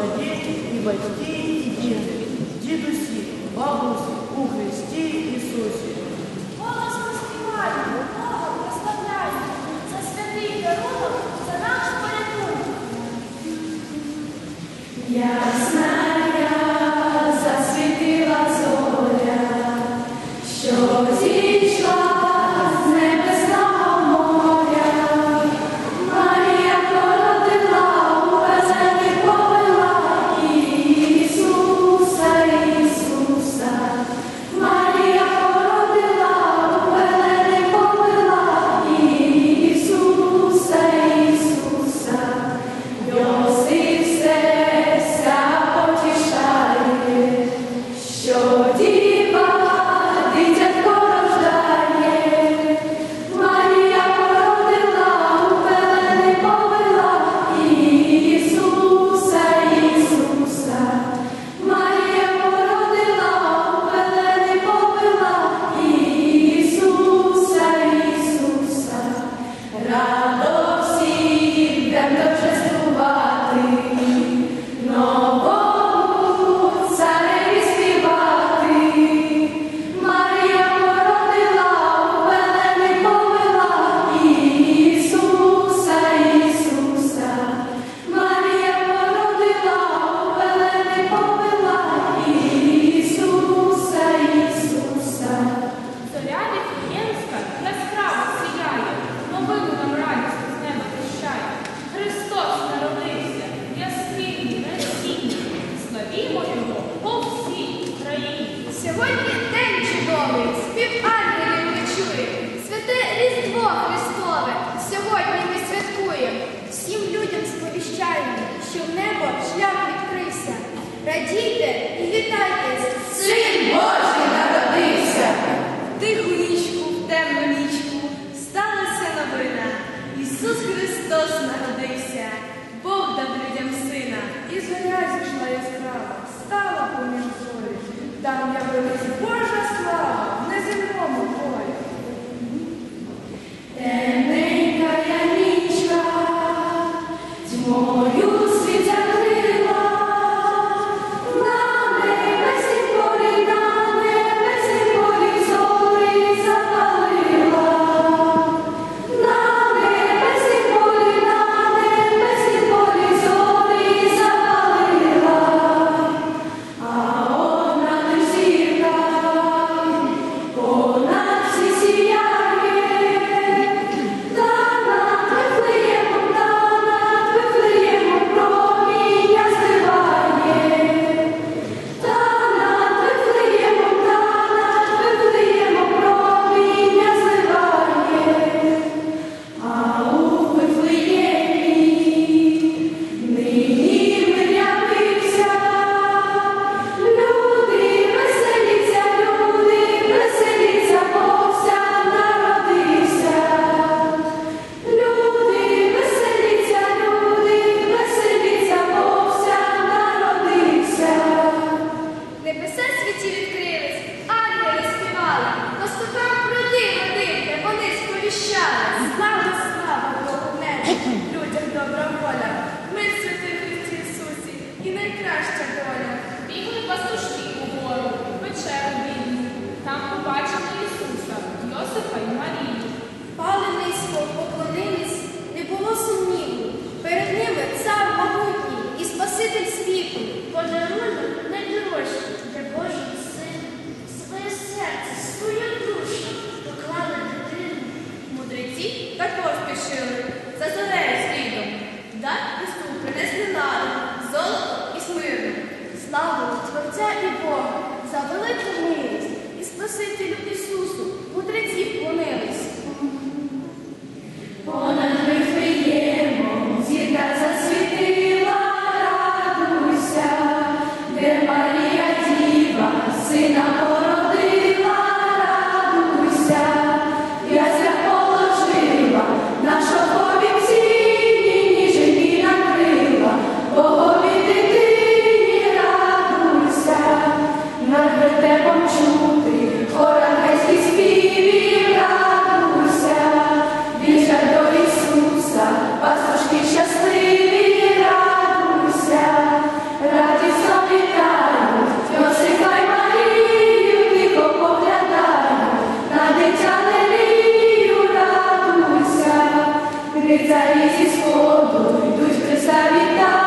молодеють и батьки, и деды, дедуси, бабусі у Христе Христі Ісусі. Голосно співають! What? Лицарі зі сходу йдуть Христа вітати.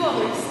Always.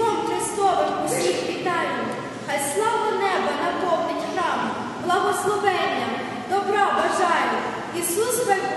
Різдвом Христовим усіх вітаю, хай слава неба наповнить храм, благословення, добра бажаю, Ісус.